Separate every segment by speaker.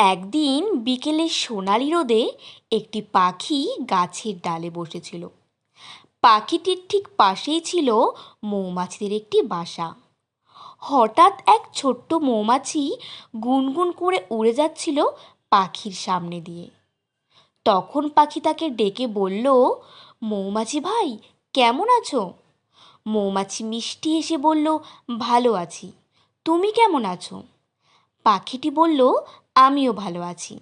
Speaker 1: একদিন বিকেলে সোনালি রোদে একটি পাখি গাছের ডালে বসেছিল। পাখিটির ঠিক পাশেই ছিল মৌমাছিদের একটি বাসা। হঠাৎ এক ছোট্ট মৌমাছি গুনগুন করে উড়ে যাচ্ছিল পাখির সামনে দিয়ে। তখন পাখি তাকে ডেকে বলল, মৌমাছি ভাই, কেমন আছো? মৌমাছি মিষ্টি হেসে বলল, ভালো আছি। তুমি কেমন আছো? পাখিটি বলল, আমিও ভালো আছি।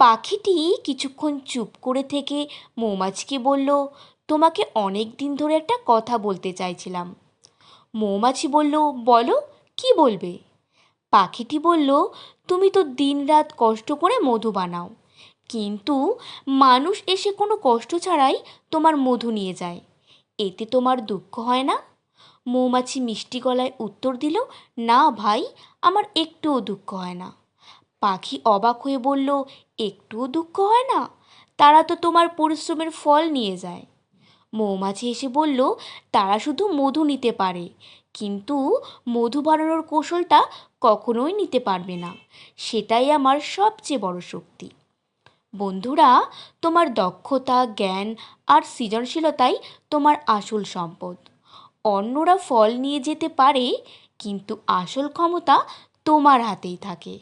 Speaker 1: পাখিটি কিছুক্ষণ চুপ করে থেকে মৌমাছিকে বলল, তোমাকে অনেক দিন ধরে একটা কথা বলতে চাইছিলাম। মৌমাছি বলল, বলো, কি বলবে? পাখিটি বলল, তুমি তো দিনরাত কষ্ট করে মধু বানাও, কিন্তু মানুষ এসে কোনো কষ্ট ছাড়াই তোমার মধু নিয়ে যায়। এতে তোমার দুঃখ হয় না? মৌমাছি মিষ্টি গলায় উত্তর দিল, না ভাই, আমার একটুও দুঃখ হয় না। পাখি অবাক হয়ে বলল, একটুও দুঃখ হয় না? তারা তো তোমার পরিশ্রমের ফল নিয়ে যায়। মৌমাছি এসে বলল, তারা শুধু মধু নিতে পারে, কিন্তু মধু বানানোর কৌশলটা কখনোই নিতে পারবে না। সেটাই আমার সবচেয়ে বড় শক্তি। বন্ধুরা, তোমার দক্ষতা, জ্ঞান আর সৃজনশীলতাই তোমার আসল সম্পদ। অন্যরা ফল নিয়ে যেতে পারে কিন্তু আসল ক্ষমতা তোমার হাতেই থাকে।